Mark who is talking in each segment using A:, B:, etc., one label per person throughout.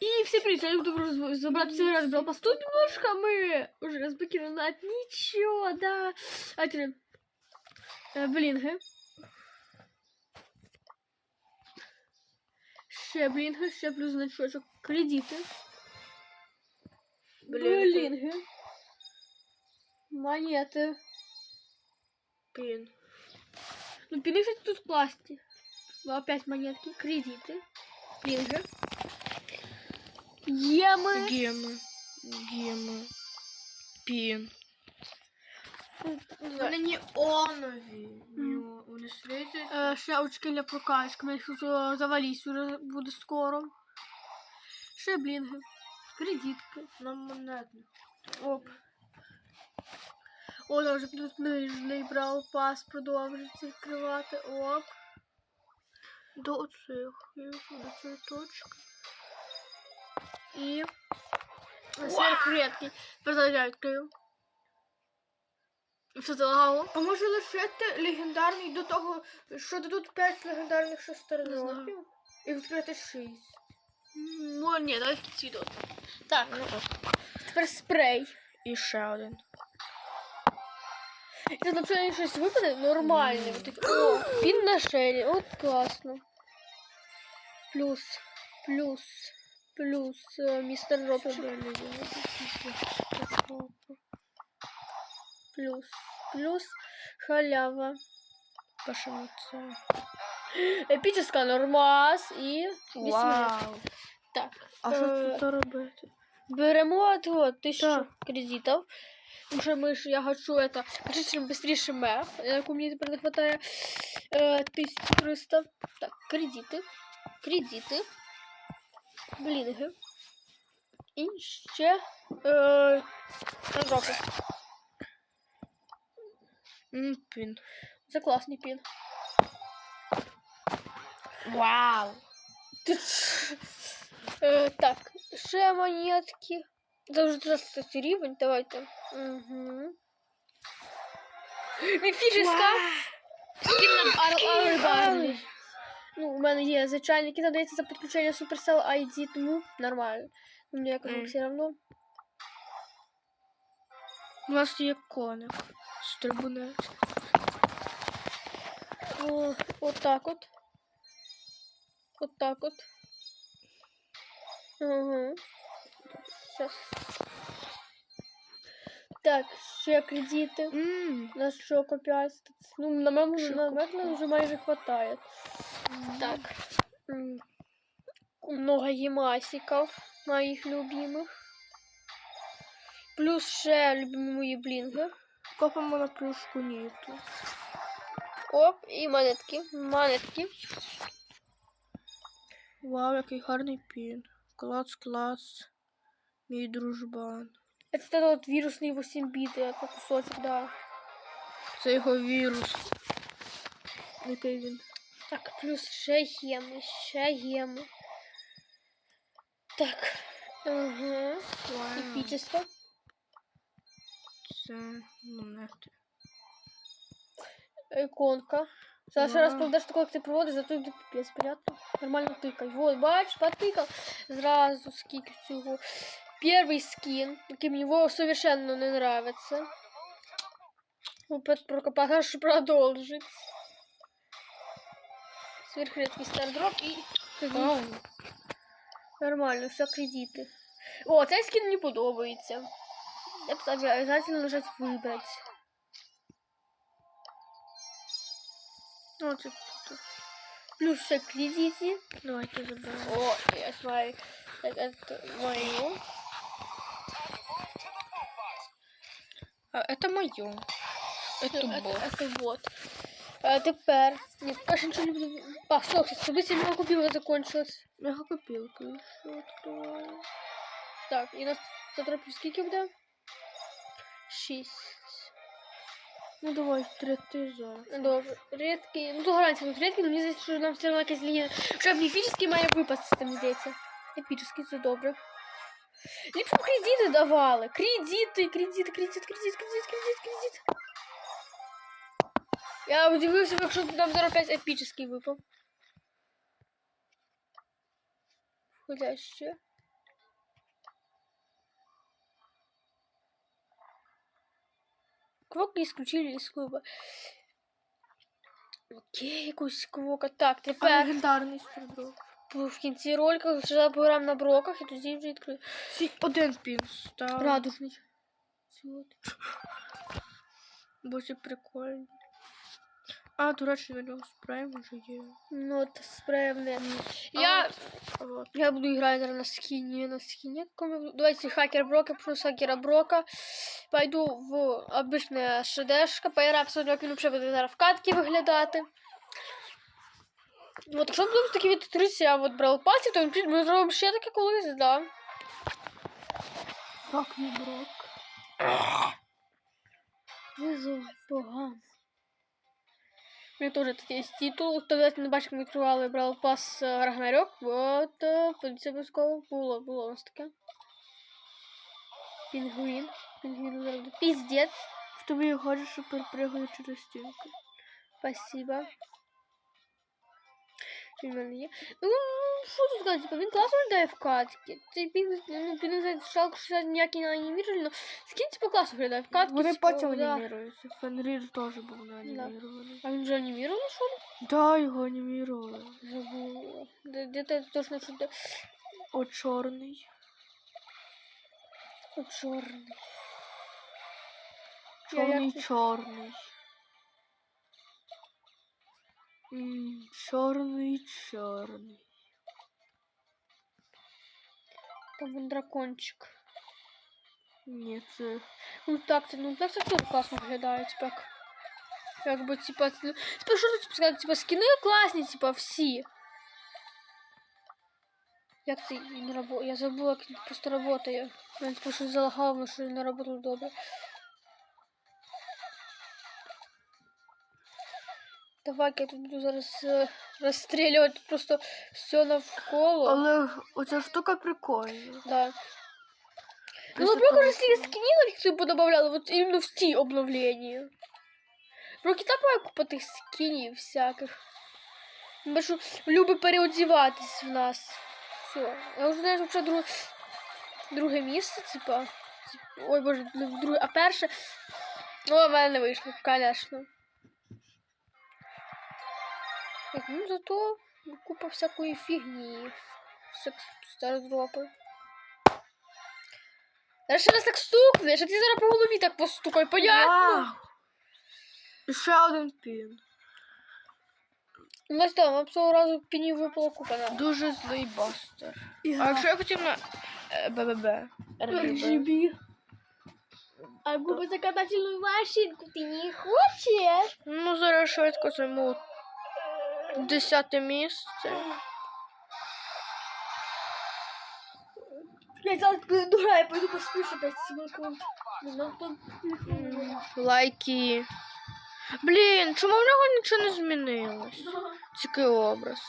A: И все привет, я буду забрать все раз брал посту немножко, мы уже разблокировали на ничего, да. А теперь, э, блинги. Ще блінги, ще плюс значочок. Кредити.
B: Блінги.
A: Блінги. Монети.
B: Пін.
A: Ну, пины, кстати, тут классные. Ну, Опять монетки. Кредиты. Блинги. Емы.
B: Геми. Геми. Пін. Вони не онові. Ні, Вони світять.
A: Э, Шляпочки для прокачки. Мене тут э, завались уже буде скоро. Ще блінги. Кредитки.
B: На монетних.
A: Оп. О, там вже тут нижний брав пас, продовжити відкривати. Оп.
B: До оцих. І до цієї точки.
A: І сверхредкий. Продовжаю відкрию. Все залагало.
B: А може лишити легендарний до того, що тут 5 легендарних
A: Не
B: шестерноків? І відкрити 6.
A: Ну, ні, давай кінці йдуть. Так. Тепер спрей.
B: І ще один.
A: Це напевно щось випаде нормальне. О, він на шеї. От класно. Плюс, плюс, плюс е, містер Робчик. Плюс, плюс халява.
B: Пашениця.
A: Епічна нормас і вісімнадцять.
B: Вау.
A: Так.
B: А що
A: е,
B: тут робити?
A: Беремо от, от тисячу
B: Так.
A: кредитів. Тому що ми ж, я хочу это, хочу чим быстріше мех, яку мені тепер не хватає. Е, 1300. Так, кредити. Кредити. Блінги. І ще е.
B: М, Пін.
A: Це класний пін.
B: Вау.
A: Е, так, ще монетки. Це вже 13 рівень, давайте. Угу. Міфічна. Арбарний. Ну, у мене є звичайний, який надається за підключення Supercell ID, тому нормально. Ну, Мені якось
B: Мгм.
A: все одно.
B: У нас є коник. Стрибунець.
A: О, от так от. От так от. Угу. Сейчас. Так, ще кредити.
B: Ммм.
A: На що копять? Ну, на мене на мене вже майже хватает. Так. М, Много гемасиков моих любимых. Плюс ще любимі мої блінги.
B: Копимо на плюшку ніту.
A: Оп, і монетки. Монетки.
B: Вау, який гарний пін. Клац, клац. Мій дружбан.
A: Это вот вирусный 8 біт, это кусочек, да.
B: Це його вірус. Який він?
A: Так, плюс ще геми, ще геми. Так. Ага.
B: Вау.
A: Епічество.
B: Це монети.
A: Иконка. Зараз раз
B: Вау.
A: проведеш тако, як ти проводиш, зато йде піпець, понятно? Нормально тикай. Вот, бач, потикав. Зразу скільки цього. Перший скін, який мені во- совершенно не нравится. Опять прокопаш продолжить. Сверхредкий стардроп і
B: Вау.
A: нормально, все кредити. О, цей скін мені подобається. Я б обязательно нажать вибрати.
B: О, це тут.
A: Плюс ще кредити.
B: Давайте заберемо.
A: О, я смотрю. Так, это мое.
B: А, це моє. Це
A: Это,
B: бот.
A: это вот. А тепер. Ні, перше нічого не буду. А, стоп, событие не купила закончилось.
B: Мегакопілка. Що відкриваю?
A: Так, і нас завтра плюс скільки буде? Шість.
B: Ну давай, три ти зараз.
A: Добре. Редкий. Ну, то гарантія тут редкий, але мені здається, що нам все одно якась лінія. Щоб міфічний має випасти, там здається. Епічний, це добре. Либо кредиты кредити давали. Кредити, кредити, кредит, кредит, кредит, кредит, кредит. Я удивився, якщо нам зараз 5 епічний випав. Хоча ще. Квока исключили из клуба. Окей, якусь квока. Так, тепер.
B: А легендарний стрибок.
A: В кінці ролика вже пограємо на броках і тоді вже відкрию.
B: Сі, один пін став.
A: Радужний. От.
B: Бо прикольно. А, до речі, на нього спрей вже є.
A: Ну, от спреєм не. Я,
B: От.
A: я буду зараз на скині, на каком- Давайте хакер Брока, плюс хакера Брока. Пойду в обичне ШДшка, поіграю посмотрю, як він взагалі буде зараз в катки виглядати. От, якщо будемо такі відкриття от брал пасів, то ми зробимо ще таке колись, да.
B: Фак не брок.
A: Визов погано. У мене теж тут є титул. Хто десь не бачив, ми відкривали брал пас е, Рагнарьок. От, е, це обов'язково було, було у нас таке. Пінгвін. Пінгвін зараз буде. Піздець.
B: В тобі ходиш, що перепригує через стінку.
A: Спасибо. Що в мене є? Ну, що тут сказати, типа, він класно виглядає в катки. Цей пінг, ну, пінг за шалку 60 ніякий не анімірований, але скін, типа, класно виглядає в катки.
B: Вони
A: типа,
B: потім
A: да.
B: аніміруються. Фенрір теж був не анімірований.
A: А він же анімірований, що ли?
B: Да, його анімірували.
A: Забула. Де- Де-то точно что-то
B: О, чорний.
A: чорний. Я
B: Чорний,
A: як-
B: чорний. Чорний, чорний.
A: Там вон дракончик.
B: Ні, це.
A: Ну так, це, ну так це теж класно виглядає, типа. як- Якби, типа, типа, що тут сказати, типа, скини класні, типа, всі. Як це не работає? Я забула, як просто работає. Він типа щось залагав, але що не работало добре. Давай, я тут буду зараз е, розстрілювати просто все навколо.
B: Але оця штука прикольна.
A: Да. Ну,
B: того,
A: уже стільки скинів, їх типу добавляли, вот іменно в ті обновлення. Брок так має купа тих скинів всяких. Бо що любить переодіватись в нас. Все. Я вже знаєш, взагалі друге, друге місце, типа. Ой, боже, друге, а перше. Ну, в мене не вийшло, звісно. Так, ну зато купа всякої фігні. Стародропи. Зараз ще раз так стукнеш, а ти зараз по голові так постукай, понятно?
B: І ще один пін.
A: У нас там нам цього разу пінів випало купа.
B: Дуже злий бастер. А якщо я хотів на е, БББ?
A: RGB. А губи закатательную машинку ты не хочешь?
B: Ну, зараз швидко займу десяте місце.
A: Я зараз дура, я пойду посплю ще 5 секунд.
B: Лайки. Блін, чому в нього нічого не змінилось? Тільки образ.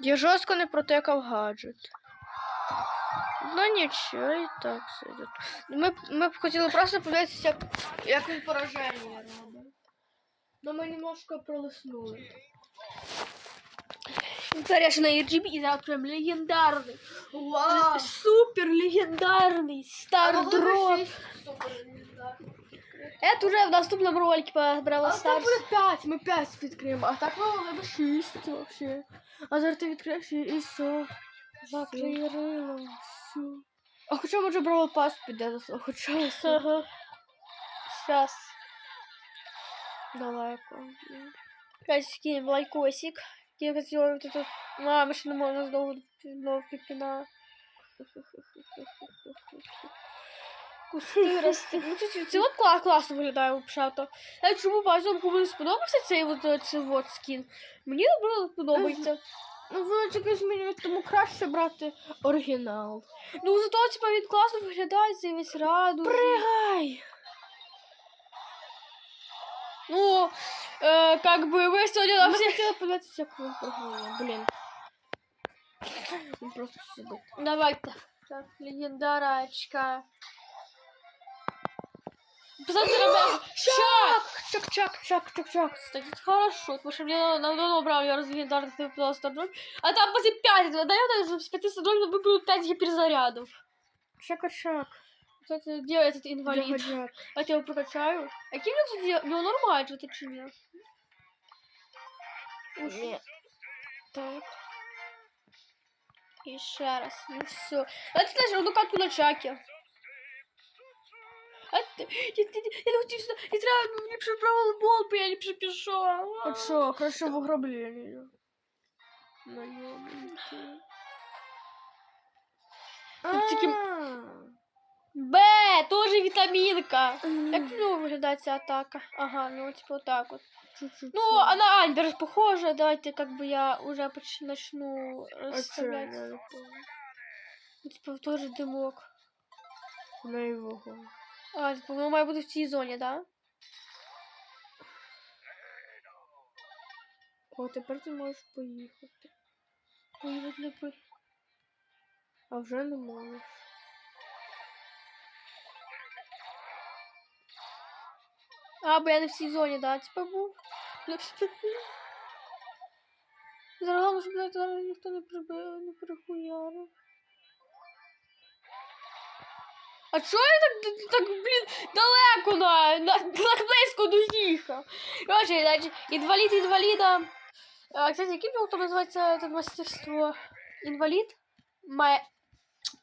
B: Я жорстко не протекав гаджет. Ну нічого, і так сидять. Ми, б- ми б хотіли просто подивитися, як, він пораження робить. Ну ми немножко
A: на RGB і зараз прям легендарний.
B: Вау!
A: Супер легендарний стардроп. Это уже в наступном ролике по Бравл
B: А там
A: Старс.
B: буде 5, ми 5 відкриємо, а так ми могли 6 вообще. А зараз ти відкриєш і, і все.
A: Закрыло.
B: все. А хоча може Бравл Пас піде за свого.
A: Ага. Сейчас.
B: Далеко.
A: Скинем лайкосик. Я хотела вот эту... А, машина можно снова снова пипина. Кусти рости. Ну, це, це от класно виглядає взагалі. Я чому базом комусь сподобався цей от, е, цей от скін? Мені наоборот подобається.
B: Ну, воно тільки змінює, тому краще брати оригінал.
A: Ну, зато, типа, він класно виглядає, цей весь радужний.
B: Пригай!
A: Ну, э, как бы вы сегодня на
B: Ми
A: всех...
B: хотіли подивитися, як він програє. Блін. Він просто сидить.
A: Давай-то. Так, легендарочка. Посмотрите, ребята. Чак!
B: Чак, чак, чак, чак, чак.
A: Кстати, это хорошо, потому что мне давно брал я раз легендарных выпила стадроп. А там после 5, да, я даже с 5 стадроп выпил 5 гиперзарядов.
B: Чака, чак.
A: кстати, где этот инвалид?
B: Джагоджак.
A: А я его прокачаю? А каким мне, кстати, ну нормально же ты чи нет?
B: Ні. Так.
A: И еще раз, ну все. А ты знаешь, одну катку на чаке. А ты, я, я, я не хотів сюди, я треба мені приправили бол, бо я не припішов.
B: А що, краще в ограбленні. На йобаньки.
A: Тут тільки-
B: А.
A: Б, тоже вітамінка. Як нього виглядає ця атака? Ага, ну типа вот так вот. Ну, а на Андерс похоже, давайте как бы я уже поч- начну расставлять.
B: я.
A: Ну, типа тоже дымок.
B: На його.
A: А, типа воно має бути в цій зоні, да?
B: О, тепер ти можеш поїхати.
A: Поїхати не пи.
B: А вже не можеш.
A: А, бо я не в цій зоні, да, типа був. Зараз блядь, зараз ніхто не прибив, не прихуярив. А чого я так, так блін, далеко на, на, так близько доїхав? Короче, значить, інвалід інваліда. А, кстати, яким там називається це мастерство? Інвалід? Має.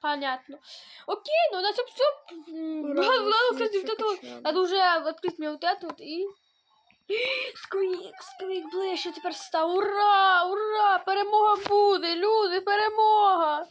A: Понятно. Окей, ну на цьому все. М,
B: Ура,
A: Надо,
B: мы
A: надо,
B: с
A: кстати,
B: ней
A: вот это вот
B: прокачали.
A: Надо уже открыть мне вот это вот и... Сквік, сквік ближче тепер став. Ура! Ура! Перемога буде! Люди, перемога!